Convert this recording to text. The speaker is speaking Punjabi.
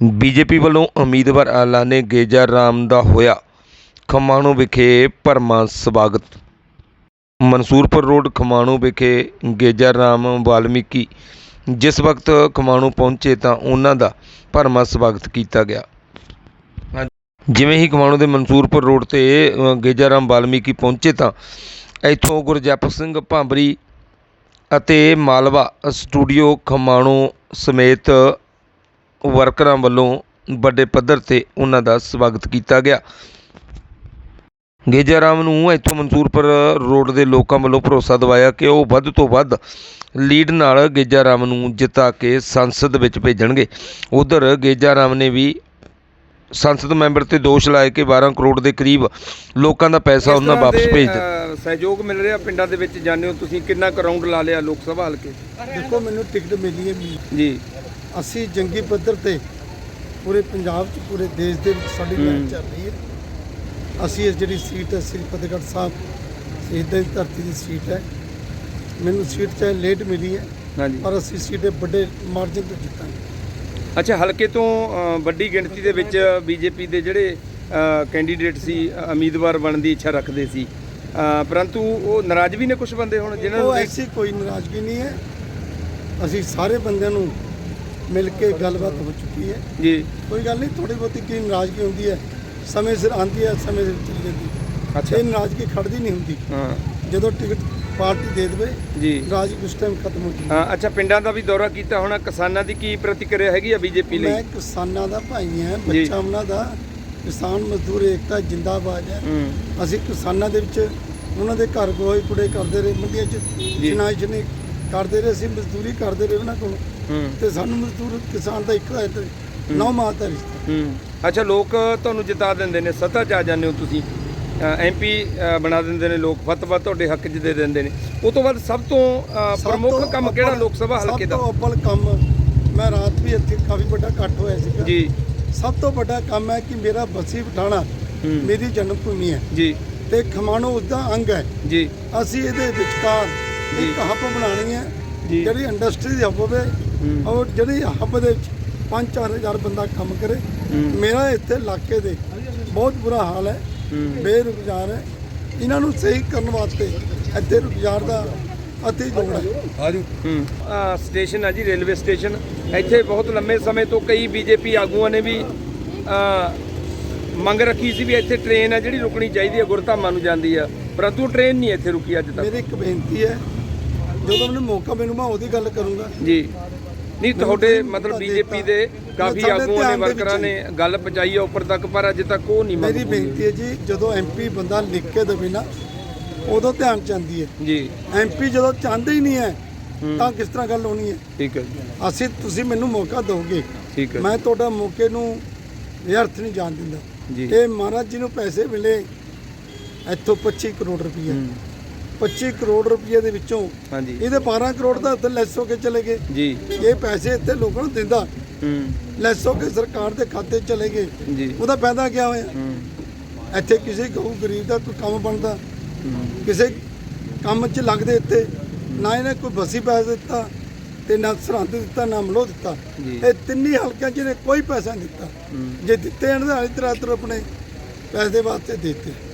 ਬੀਜੇਪੀ ਵੱਲੋਂ ਉਮੀਦਵਾਰ ਐਲਾਨੇ ਗੇਜਾ ਰਾਮ ਦਾ ਹੋਇਆ ਖਮਾਣੋ ਵਿਖੇ ਭਰਮਾ ਸਵਾਗਤ। ਮਨਸੂਰਪੁਰ ਰੋਡ ਖਮਾਣੋ ਵਿਖੇ ਗੇਜਾ ਰਾਮ ਵਾਲਮੀਕੀ, ਜਿਸ ਵਕਤ ਖਮਾਣੋ ਪਹੁੰਚੇ ਤਾਂ ਉਹਨਾਂ ਦਾ ਭਰਮਾ ਸਵਾਗਤ ਕੀਤਾ ਗਿਆ। ਜਿਵੇਂ ਹੀ ਖਮਾਣੋ ਦੇ ਮਨਸੂਰਪੁਰ ਰੋਡ ਤੇ ਗੇਜਾ ਰਾਮ ਵਾਲਮੀਕੀ ਪਹੁੰਚੇ ਤਾਂ ਇੱਥੋਂ ਗੁਰਜਪ ਸਿੰਘ ਭਾਂਬਰੀ ਅਤੇ ਮਾਲਵਾ ਸਟੂਡੀਓ ਖਮਾਣੋ ਸਮੇਤ ਵਰਕਰਾਂ ਵੱਲੋਂ ਵੱਡੇ ਪੱਧਰ ਤੇ ਉਹਨਾਂ ਦਾ ਸਵਾਗਤ ਕੀਤਾ ਗਿਆ। ਗੇਜਾ ਰਾਮ ਨੂੰ ਇੱਥੋਂ ਮਨਸੂਰਪੁਰ ਰੋਡ ਦੇ ਲੋਕਾਂ ਵੱਲੋਂ ਭਰੋਸਾ ਦਿਵਾਇਆ ਕਿ ਉਹ ਵੱਧ ਤੋਂ ਵੱਧ ਲੀਡ ਨਾਲ ਗੇਜਾ ਰਾਮ ਨੂੰ ਜਿਤਾ ਕੇ ਸੰਸਦ ਵਿੱਚ ਭੇਜਣਗੇ। ਉਧਰ ਗੇਜਾ ਰਾਮ ਨੇ ਵੀ ਸੰਸਦ ਮੈਂਬਰ ਤੇ ਦੋਸ਼ ਲਾਏ ਕਿ 12 ਕਰੋੜ ਦੇ ਕਰੀਬ ਲੋਕਾਂ ਦਾ ਪੈਸਾ ਉਹਨਾਂ ਵਾਪਸ ਭੇਜ ਦਿੱਤਾ। ਸਹਿਯੋਗ ਮਿਲ ਰਿਹਾ ਪਿੰਡਾਂ ਦੇ ਵਿੱਚ। ਜਾਂਦੇ ਹੋ ਤੁਸੀਂ ਕਿੰਨਾ ਕੁ ਰਾਉਂਡ ਲਾ ਲਿਆ ਲੋਕ ਸਭਾ ਹਲਕੇ? ਦੇਖੋ ਮੈਨੂੰ ਟਿਕਟ ਮਿਲੀ ਹੈ ਜੀ। ਅਸੀਂ ਜੰਗੀ ਪੱਧਰ ਤੇ ਪੂਰੇ ਪੰਜਾਬ 'ਚ ਪੂਰੇ ਦੇਸ਼ ਦੇ ਵਿੱਚ ਸਾਡੀ। ਲੜਾਈ ਚੱਲ ਰਹੀ ਹੈ। ਅਸੀਂ ਇਸ ਜਿਹੜੀ ਸੀਟ ਹੈ ਸ੍ਰੀ ਫਤਿਹਗੜ੍ਹ ਸਾਹਿਬ ਸ਼ਹੀਦਾਂ ਦੀ ਧਰਤੀ ਦੀ ਸੀਟ ਹੈ। ਮੈਨੂੰ ਸੀਟ ਚਾਹੇ ਲੇਟ ਮਿਲੀ ਹੈ ਹਾਂਜੀ। ਪਰ ਅਸੀਂ ਸੀਟ ਵੱਡੇ ਮਾਰਜਨ ਤੋਂ ਜਿੱਤਾਂਗੇ। ਅੱਛਾ ਹਲਕੇ ਤੋਂ ਵੱਡੀ ਗਿਣਤੀ ਦੇ ਵਿੱਚ ਬੀਜੇਪੀ ਦੇ ਜਿਹੜੇ ਕੈਂਡੀਡੇਟ ਸੀ ਉਮੀਦਵਾਰ ਬਣਨ ਦੀ ਇੱਛਾ ਰੱਖਦੇ ਸੀ। ਪਰੰਤੂ ਉਹ ਨਾਰਾਜ਼ ਵੀ ਨੇ ਕੁਝ ਬੰਦੇ ਹੁਣ ਜਿਨ੍ਹਾਂ ਨੂੰ ਐਸੀ ਕੋਈ ਨਾਰਾਜ਼ਗੀ ਨਹੀਂ ਹੈ। ਅਸੀਂ ਸਾਰੇ ਬੰਦਿਆਂ ਨੂੰ ਮਿਲ ਕੇ ਗੱਲਬਾਤ ਹੋ ਚੁੱਕੀ ਹੈ। ਜੀ। ਕੋਈ ਗੱਲ ਨਹੀਂ ਥੋੜੀ ਬਹੁਤੀ ਕੀ ਨਾਰਾਜ਼ਗੀ ਹੁੰਦੀ ਹੈ। ਸਮੇਂ ਸਿਰ ਆਉਂਦੀ ਹੈ ਸਮੇਂ ਸਿਰ ਚਲੀ ਜਾਂਦੀ ਹੈ। ਅੱਛਾ। ਇਹ ਨਾਰਾਜ਼ਗੀ ਖੜਦੀ ਨਹੀਂ ਹੁੰਦੀ। ਹਾਂ। ਜਦੋਂ ਟਿਕਟ ਪਾਰਟੀ ਦੇ ਦੇਵੇ ਜੀ। ਨਾਰਾਜ਼ਗੀ ਉਸ ਟਾਈਮ ਖਤਮ ਹੋ। ਜਾਂਦੀ ਹੈ। ਅੱਛਾ ਪਿੰਡਾਂ ਦਾ ਵੀ ਦੌਰਾ ਕੀਤਾ ਹੋਣਾ ਕਿਸਾਨਾਂ ਦੀ ਕੀ ਪ੍ਰਤੀਕਿਰਿਆ ਹੈਗੀ ਆ ਬੀਜੇਪੀ ਮੈਂ ਲਈ ਕਿਸਾਨਾਂ ਦਾ ਭਾਈ ਹਾਂ। ਬੱਚਾ ਉਹਨਾਂ ਦਾ ਕਿਸਾਨ ਮਜ਼ਦੂਰ ਏਕਤਾ ਜਿੰਦਾਬਾਦ ਹੈ। ਅਸੀਂ ਕਿਸਾਨਾਂ ਦੇ ਵਿੱਚ ਉਹਨਾਂ ਦੇ ਘਰ ਗੋਹੇ ਕੁੜੇ ਕਰਦੇ ਰਹੇ ਮੰਡੀਆਂ 'ਚ ਚਿਨਾਈ ਚਿਨੀ ਕਰਦੇ ਰਹੇ ਅਸੀਂ ਮਜ਼ਦੂਰੀ ਕਰਦੇ ਰਹੇ ਉਹਨਾਂ ਕੋਲ। ਤੇ ਸਾਨੂੰ ਮਜ਼ਦੂਰ ਕਿਸਾਨ ਦਾ ਇੱਕ ਨੌ ਮਾਹ ਦਾ ਰਿਸ਼ਤਾ। ਹੂੰ। ਅੱਛਾ ਲੋਕ ਤੁਹਾਨੂੰ ਜਿਤਾ ਦਿੰਦੇ ਨੇ ਸੱਤਾ 'ਚ ਆ ਜਾਂਦੇ ਹੋ ਤੁਸੀਂ। ਐਮਪੀ ਬਣਾ ਦਿੰਦੇ ਨੇ ਲੋਕ ਫਤਵਾ ਤੁਹਾਡੇ ਹੱਕ 'ਚ ਦੇ ਦਿੰਦੇ ਨੇ। ਉਹ ਤੋਂ ਬਾਅਦ ਸਭ ਤੋਂ ਸਭ ਪ੍ਰਮੁੱਖ ਤੋਂ ਕੰਮ ਕਿਹੜਾ ਲੋਕ ਸਭਾ ਹਲਕੇ ਸਭ ਦਾ? ਤੋਂ ਅੱਵਲ ਕੰਮ ਮੈਂ ਰਾਤ ਵੀ ਇੱਥੇ ਕਾਫੀ ਵੱਡਾ ਇਕੱਠ ਹੋਇਆ ਸੀਗਾ। ਜੀ। ਸਭ ਤੋਂ ਵੱਡਾ ਕੰਮ ਹੈ ਕਿ ਮੇਰਾ ਬਸੀ ਪਠਾਣਾ। ਮੇਰੀ ਜਨਮ ਭੂਮੀ ਹੈ। ਜੀ। ਤੇ ਖਮਾਣੋ ਉਸ ਦਾ ਅੰਗ ਹੈ। ਜੀ। ਅਸੀਂ ਇਹਦੇ ਵਿਚਕਾਰ। ਇੱਕ ਹੱਬ ਬਣਾਉਣੀ ਹੈ। ਜਿਹੜੀ ਇੰਡਸਟਰੀ ਦੀ ਹੱਬ ਹੋਵੇ। ਔਰ ਜਿਹੜੀ ਹੱਬ ਦੇ ਵਿੱਚ 5-4000 ਬੰਦਾ ਕੰਮ ਕਰੇ। ਮੇਰਾ ਇੱਥੇ ਇਲਾਕੇ ਦੇ ਬਹੁਤ ਬੁਰਾ ਹਾਲ ਹੈ। ਬੇਰੁਜ਼ਗਾਰ ਹੈ। ਇਹਨਾਂ ਨੂੰ ਸਹੀ ਕਰਨ ਵਾਸਤੇ ਇੱਥੇ ਰੁਜ਼ਗਾਰ ਦਾ ਅਤੀ ਲੋੜ ਹੈ। ਹੂੰ। ਆਹ ਸਟੇਸ਼ਨ ਹੈ ਜੀ ਰੇਲਵੇ ਸਟੇਸ਼ਨ। ਇੱਥੇ ਬਹੁਤ ਲੰਮੇ ਸਮੇਂ ਤੋਂ ਕਈ ਬੀਜੇਪੀ ਆਗੂਆਂ ਨੇ ਵੀ ਮੰਗ ਰੱਖੀ ਸੀ ਵੀ ਇੱਥੇ ਟ੍ਰੇਨ ਹੈ ਜਿਹੜੀ ਰੁਕਣੀ ਚਾਹੀਦੀ ਹੈ ਗੁਰਧਾਮਾਂ ਨੂੰ ਜਾਂਦੀ ਆ। ਪਰੰਤੂ ਟ੍ਰੇਨ ਨਹੀਂ ਇੱਥੇ ਰੁਕੀ ਅੱਜ ਤੱਕ। ਮੇਰੀ ਇੱਕ ਬੇਨਤੀ ਹੈ। ਜਦੋਂ ਮੈਨੂੰ ਮੌਕਾ ਮੈਨੂੰ ਮੈਂ ਉਹਦੀ ਗੱਲ ਕਰੂੰਗਾ। ਜੀ। ਨਹੀਂ ਤੁਹਾਡੇ ਮਤਲਬ ਬੀਜੇਪੀ। ਦੇ ਕਾਫੀ ਆਗੂਆਂ ਨੇ ਵਰਕਰਾਂ ਨੇ ਗੱਲ ਪਹੁੰਚਾਈ ਹੈ ਉੱਪਰ ਤੱਕ ਪਰ ਅਜੇ ਤੱਕ ਉਹ ਨਹੀਂ ਮੇਰੀ। ਬੇਨਤੀ ਹੈ ਜੀ ਜਦੋਂ ਐਮਪੀ ਬੰਦਾ ਲਿਖ ਕੇ ਦੇਵੇ ਨਾ ਉਦੋਂ ਧਿਆਨ ਚ ਆਉਂਦੀ ਹੈ। ਜੀ। ਐਮਪੀ ਜਦੋਂ ਚਾਹੁੰਦੇ ਹੀ ਨਹੀਂ ਹੈ। ਤਾਂ ਕਿਸ ਤਰ੍ਹਾਂ ਗੱਲ ਹੋਣੀ ਹੈ? ਠੀਕ ਹੈ ਅਸੀਂ ਤੁਸੀਂ ਮੈਨੂੰ ਮੌਕਾ ਦਿਓਗੇ। ਠੀਕ ਹੈ। ਮੈਂ ਤੁਹਾਡਾ ਮੌਕੇ ਨੂੰ ਵਿਅਰਥ ਨਹੀਂ ਜਾਣ ਦਿੰਦਾ। ਜੀ। ਇਹ ਮਹਾਰਾਜ ਜੀ ਨੂੰ ਪੈਸੇ ਮਿਲੇ ਇੱਥੋਂ 25 ਕਰੋੜ ਰੁਪਏ 25 ਕਰੋੜ ਰੁਪਏ ਦੇ ਵਿੱਚੋਂ ਹਾਂਜੀ। ਇਹਦੇ 12 ਕਰੋੜ ਦਾ ਇੱਥੇ ਲੈਸ ਹੋ ਕੇ ਚਲੇ ਗਏ। ਜੀ। ਇਹ ਪੈਸੇ ਇੱਥੇ ਲੋਕਾਂ ਨੂੰ ਦਿੰਦਾ। ਹੂੰ। ਲੈਸ ਹੋ ਕੇ ਸਰਕਾਰ ਦੇ ਖਾਤੇ ਚਲੇ ਗਏ। ਜੀ। ਉਹਦਾ ਫਾਇਦਾ ਕੀ ਹੋਇਆ? ਹੂੰ। ਇੱਥੇ ਕਿਸੇ ਗਊ ਗਰੀਬ ਦਾ ਕੋਈ ਕੰਮ ਬਣਦਾ। ਹੂੰ, ਕਿਸੇ ਕੰਮ 'ਚ ਲੱਗਦੇ ਇੱਥੇ। ਨਾ ਇਹਨੇ ਕੋਈ ਬਸੀ ਪੈਸਾ ਦਿੱਤਾ ਤੇ ਨਾ ਸਰਹੰਦ ਦਿੱਤਾ ਨਾ ਮਲੋ ਦਿੱਤਾ। ਇਹ ਤਿੰਨੀ ਹਲਕਿਆਂ 'ਚ ਇਹਨੇ ਕੋਈ ਪੈਸਾ ਨਹੀਂ ਦਿੱਤਾ। ਜੇ ਦਿੱਤੇ ਇਹਨਾਂ ਦੇ ਇਧਰ ਇਧਰ ਆਪਣੇ ਪੈਸੇ ਵਾਸਤੇ ਦਿੱਤੇ।